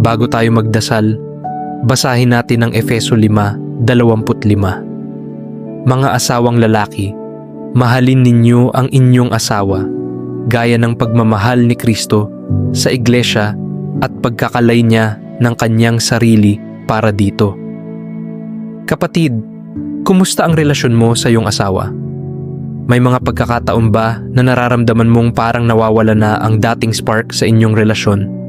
bago tayo magdasal, basahin natin ang Efeso 5:25. Mga asawang lalaki, mahalin ninyo ang inyong asawa gaya ng pagmamahal ni Kristo sa iglesia at pagkakalay niya ng kanyang sarili para dito. Kapatid, kumusta ang relasyon mo sa iyong asawa? May mga pagkakataon ba na nararamdaman mong parang nawawala na ang dating spark sa inyong relasyon?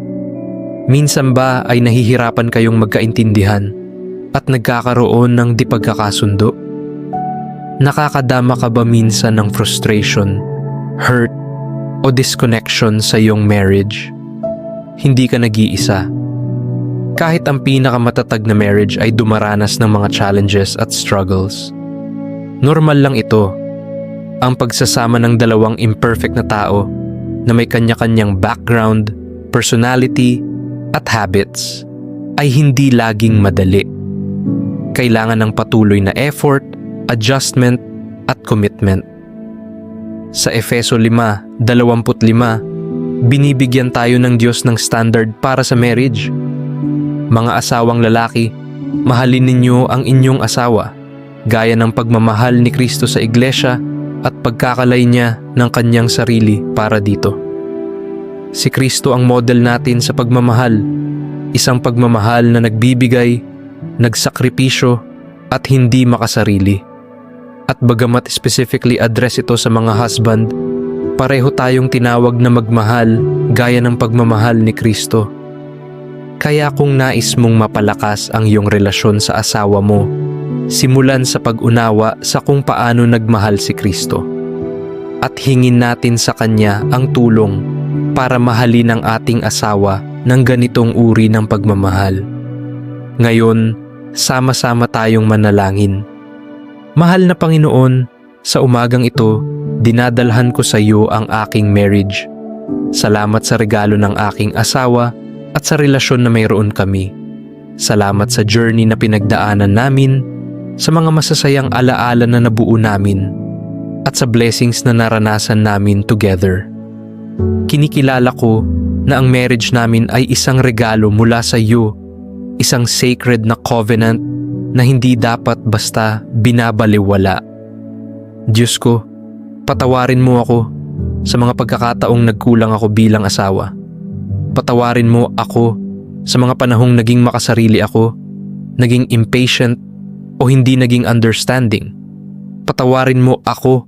Minsan ba ay nahihirapan kayong magkaintindihan at nagkakaroon ng di pagkakasundo? Nakakadama ka ba minsan ng frustration, hurt, o disconnection sa iyong marriage? Hindi ka nag-iisa. Kahit ang pinakamatatag na marriage ay dumaranas ng mga challenges at struggles. Normal lang ito. Ang pagsasama ng dalawang imperfect na tao na may kanya-kanyang background, personality, at habits ay hindi laging madali. Kailangan ng patuloy na effort, adjustment, at commitment. Sa Efeso 5:25, binibigyan tayo ng Diyos ng standard para sa marriage. Mga asawang lalaki, mahalin ninyo ang inyong asawa gaya ng pagmamahal ni Kristo sa iglesia at pagkakalay niya ng kanyang sarili para dito. Si Kristo ang model natin sa pagmamahal, isang pagmamahal na nagbibigay, nagsakripisyo at hindi makasarili. At bagamat specifically address ito sa mga husband, pareho tayong tinawag na magmahal gaya ng pagmamahal ni Kristo. Kaya kung nais mong mapalakas ang iyong relasyon sa asawa mo, simulan sa pag-unawa sa kung paano nagmahal si Kristo. At hingin natin sa Kanya ang tulong para mahalin ang ating asawa ng ganitong uri ng pagmamahal. Ngayon, sama-sama tayong manalangin. Mahal na Panginoon, sa umagang ito, dinadalhan ko sa iyo ang aking marriage. Salamat sa regalo ng aking asawa at sa relasyon na mayroon kami. Salamat sa journey na pinagdaanan namin, sa mga masasayang alaala na nabuo namin, at sa blessings na naranasan namin together. Kinikilala ko na ang marriage namin ay isang regalo mula sa iyo, isang sacred na covenant na hindi dapat basta binabaliwala. Diyos ko, patawarin mo ako sa mga pagkakataong nagkulang ako bilang asawa. Patawarin mo ako sa mga panahong naging makasarili ako, naging impatient o hindi naging understanding. Patawarin mo ako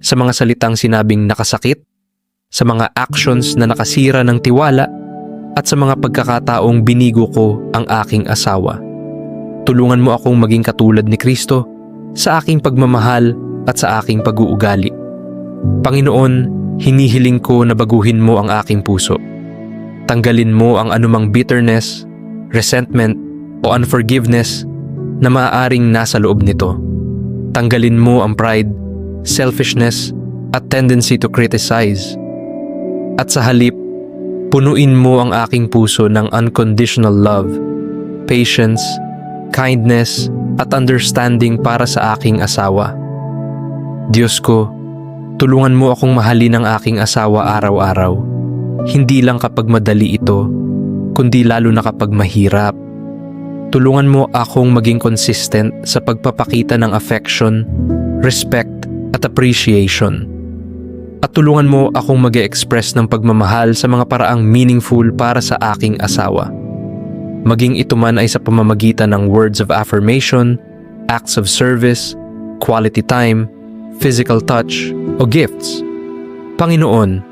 sa mga salitang sinabing nakasakit, sa mga actions na nakasira ng tiwala, at sa mga pagkakataong binigo ko ang aking asawa. Tulungan mo akong maging katulad ni Kristo sa aking pagmamahal at sa aking pag-uugali. Panginoon, hinihiling ko na baguhin mo ang aking puso. Tanggalin mo ang anumang bitterness, resentment, o unforgiveness na maaaring nasa loob nito. Tanggalin mo ang pride, selfishness, at tendency to criticize. At sa halip, punuin mo ang aking puso ng unconditional love, patience, kindness, at understanding para sa aking asawa. Diyos ko, tulungan mo akong mahalin ang aking asawa araw-araw. Hindi lang kapag madali ito, kundi lalo na kapag mahirap. Tulungan mo akong maging consistent sa pagpapakita ng affection, respect, at appreciation. At tulungan mo akong mag express ng pagmamahal sa mga paraang meaningful para sa aking asawa. Maging ito man ay sa pamamagitan ng words of affirmation, acts of service, quality time, physical touch, o gifts. Panginoon,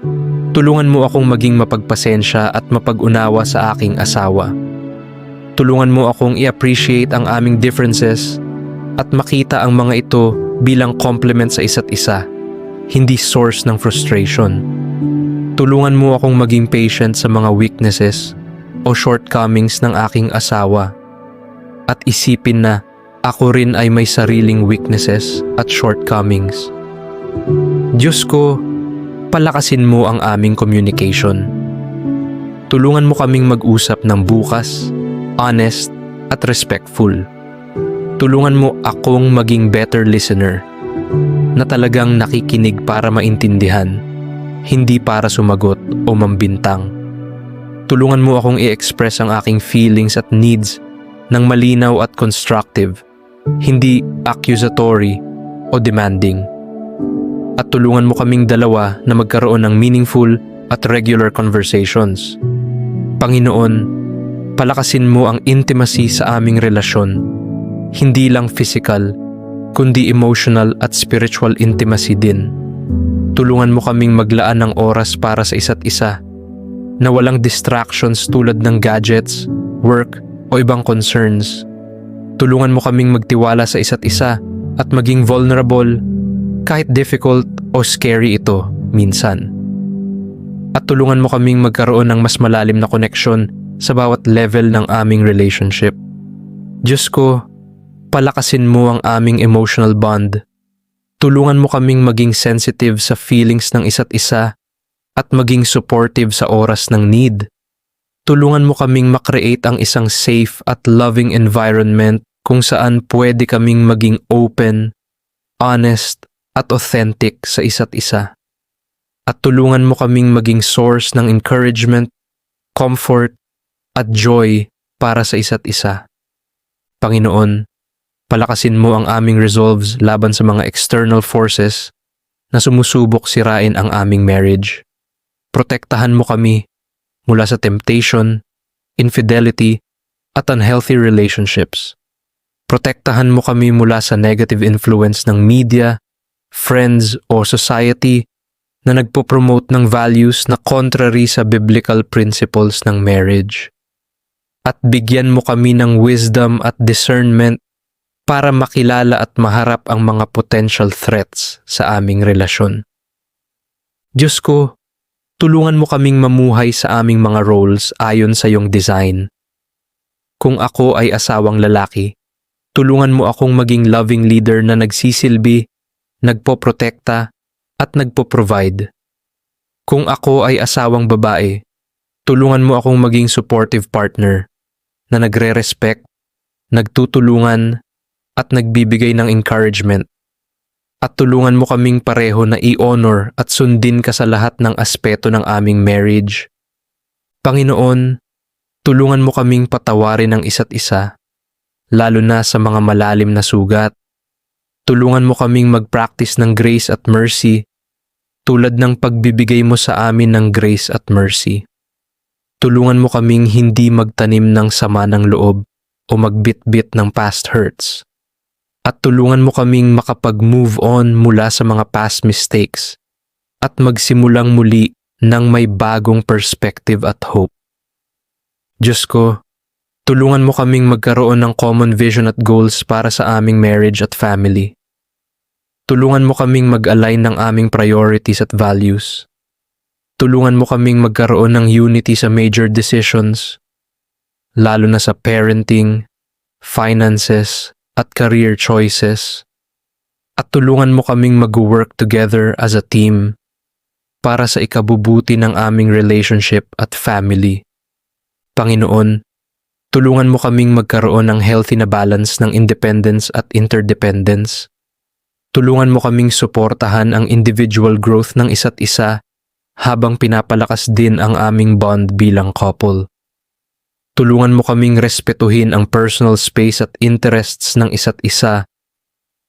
tulungan mo akong maging mapagpasensya at mapag-unawa sa aking asawa. Tulungan mo akong i-appreciate ang aming differences at makita ang mga ito bilang complement sa isa't isa, hindi source ng frustration. Tulungan mo akong maging patient sa mga weaknesses o shortcomings ng aking asawa at isipin na ako rin ay may sariling weaknesses at shortcomings. Diyos ko, palakasin mo ang aming communication. Tulungan mo kaming mag-usap ng bukas, honest, at respectful. Tulungan mo akong maging better listener na talagang nakikinig para maintindihan, hindi para sumagot o mambintang. Tulungan mo akong i-express ang aking feelings at needs ng malinaw at constructive, hindi accusatory o demanding. At tulungan mo kaming dalawa na magkaroon ng meaningful at regular conversations. Panginoon, palakasin mo ang intimacy sa aming relasyon, hindi lang physical, kundi emotional at spiritual intimacy din. Tulungan mo kaming maglaan ng oras para sa isa't isa na walang distractions tulad ng gadgets, work, o ibang concerns. Tulungan mo kaming magtiwala sa isa't isa at maging vulnerable kahit difficult o scary ito minsan. At tulungan mo kaming magkaroon ng mas malalim na connection sa bawat level ng aming relationship. Diyos ko, palakasin mo ang aming emotional bond. Tulungan mo kaming maging sensitive sa feelings ng isa't isa at maging supportive sa oras ng need. Tulungan mo kaming makreate ang isang safe at loving environment kung saan pwede kaming maging open, honest, at authentic sa isa't isa. At tulungan mo kaming maging source ng encouragement, comfort, at joy para sa isa't isa. Panginoon, palakasin mo ang aming resolves laban sa mga external forces na sumusubok sirain ang aming marriage. Protektahan mo kami mula sa temptation, infidelity, at unhealthy relationships. Protektahan mo kami mula sa negative influence ng media, friends, o society na nagpo-promote ng values na contrary sa biblical principles ng marriage. At bigyan mo kami ng wisdom at discernment para makilala at maharap ang mga potential threats sa aming relasyon. Diyos ko, tulungan mo kaming mamuhay sa aming mga roles ayon sa iyong design. Kung ako ay asawang lalaki, tulungan mo akong maging loving leader na nagsisilbi, nagpoprotekta, at nagpo-provide. Kung ako ay asawang babae, tulungan mo akong maging supportive partner na nagre-respect, nagtutulungan, at nagbibigay ng encouragement at tulungan mo kaming pareho na i-honor at sundin ka sa lahat ng aspeto ng aming marriage. Panginoon, tulungan mo kaming patawarin ang isa't isa, lalo na sa mga malalim na sugat. Tulungan mo kaming mag-practice ng grace at mercy, tulad ng pagbibigay mo sa amin ng grace at mercy. Tulungan mo kaming hindi magtanim ng sama ng loob o magbitbit ng past hurts at tulungan mo kaming makapag-move on mula sa mga past mistakes at magsimulang muli ng may bagong perspective at hope. Diyos ko, tulungan mo kaming magkaroon ng common vision at goals para sa aming marriage at family. Tulungan mo kaming mag-align ng aming priorities at values. Tulungan mo kaming magkaroon ng unity sa major decisions, lalo na sa parenting, finances, at career choices. At tulungan mo kaming mag-work together as a team para sa ikabubuti ng aming relationship at family. Panginoon, tulungan mo kaming magkaroon ng healthy na balance ng independence at interdependence. Tulungan mo kaming suportahan ang individual growth ng isa't isa habang pinapalakas din ang aming bond bilang couple. Tulungan mo kaming respetuhin ang personal space at interests ng isa't isa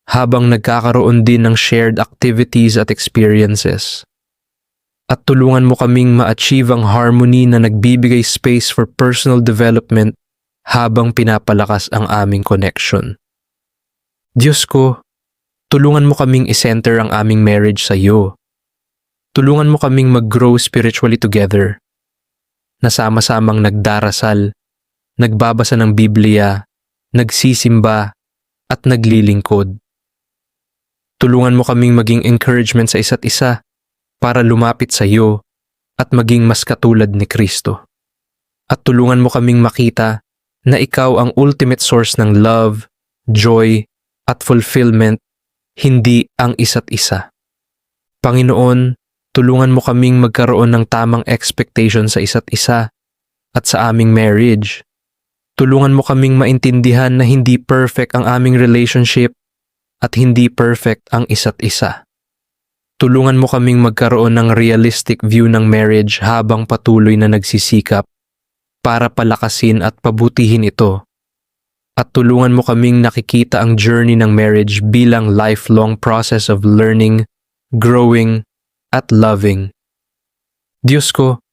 habang nagkakaroon din ng shared activities at experiences. At tulungan mo kaming ma-achieve ang harmony na nagbibigay space for personal development habang pinapalakas ang aming connection. Diyos ko, tulungan mo kaming isenter ang aming marriage sa iyo. Tulungan mo kaming mag-grow spiritually together. Nasama-samang nagdarasal, nagbabasa ng Biblia, nagsisimba, at naglilingkod. Tulungan mo kaming maging encouragement sa isa't isa para lumapit sa iyo at maging mas katulad ni Kristo. At tulungan mo kaming makita na ikaw ang ultimate source ng love, joy, at fulfillment, hindi ang isa't isa. Panginoon, tulungan mo kaming magkaroon ng tamang expectation sa isa't isa at sa aming marriage Tulungan mo kaming maintindihan na hindi perfect ang aming relationship at hindi perfect ang isa't isa. Tulungan mo kaming magkaroon ng realistic view ng marriage habang patuloy na nagsisikap para palakasin at pabutihin ito. At tulungan mo kaming nakikita ang journey ng marriage bilang lifelong process of learning, growing, at loving. Diyos ko,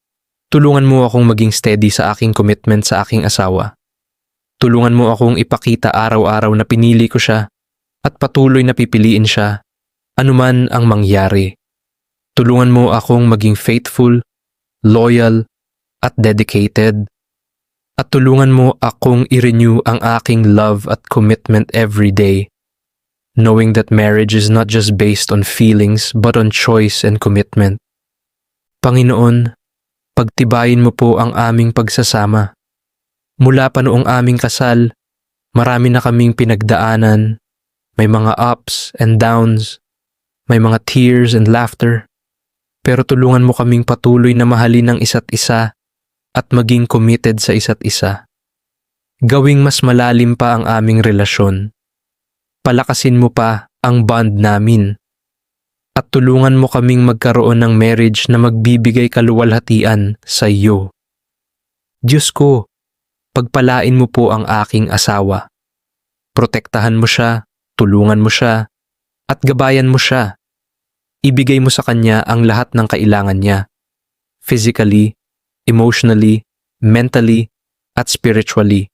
tulungan mo akong maging steady sa aking commitment sa aking asawa. Tulungan mo akong ipakita araw-araw na pinili ko siya at patuloy na pipiliin siya, anuman ang mangyari. Tulungan mo akong maging faithful, loyal, at dedicated. At tulungan mo akong i-renew ang aking love at commitment every day, knowing that marriage is not just based on feelings but on choice and commitment. Panginoon, pagtibayin mo po ang aming pagsasama. Mula pa noong aming kasal, marami na kaming pinagdaanan. May mga ups and downs, may mga tears and laughter. Pero tulungan mo kaming patuloy na mahalin ang isa't isa at maging committed sa isa't isa. Gawing mas malalim pa ang aming relasyon. Palakasin mo pa ang bond namin. At tulungan mo kaming magkaroon ng marriage na magbibigay kaluwalhatian sa iyo. Diyos ko, pagpalain mo po ang aking asawa. Protektahan mo siya, tulungan mo siya, at gabayan mo siya. Ibigay mo sa kanya ang lahat ng kailangan niya. Physically, emotionally, mentally, at spiritually.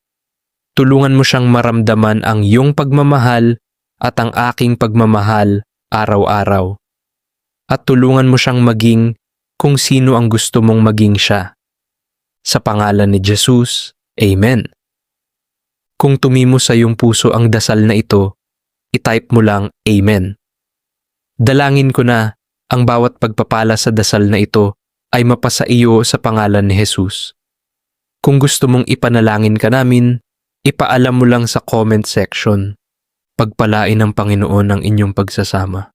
Tulungan mo siyang maramdaman ang iyong pagmamahal at ang aking pagmamahal araw-araw. At tulungan mo siyang maging kung sino ang gusto mong maging siya. Sa pangalan ni Jesus, Amen. Kung tumimo sa iyong puso ang dasal na ito, itype mo lang Amen. Dalangin ko na ang bawat pagpapala sa dasal na ito ay mapasa iyo sa pangalan ni Jesus. Kung gusto mong ipanalangin ka namin, ipaalam mo lang sa comment section. Pagpalain ng Panginoon ang inyong pagsasama.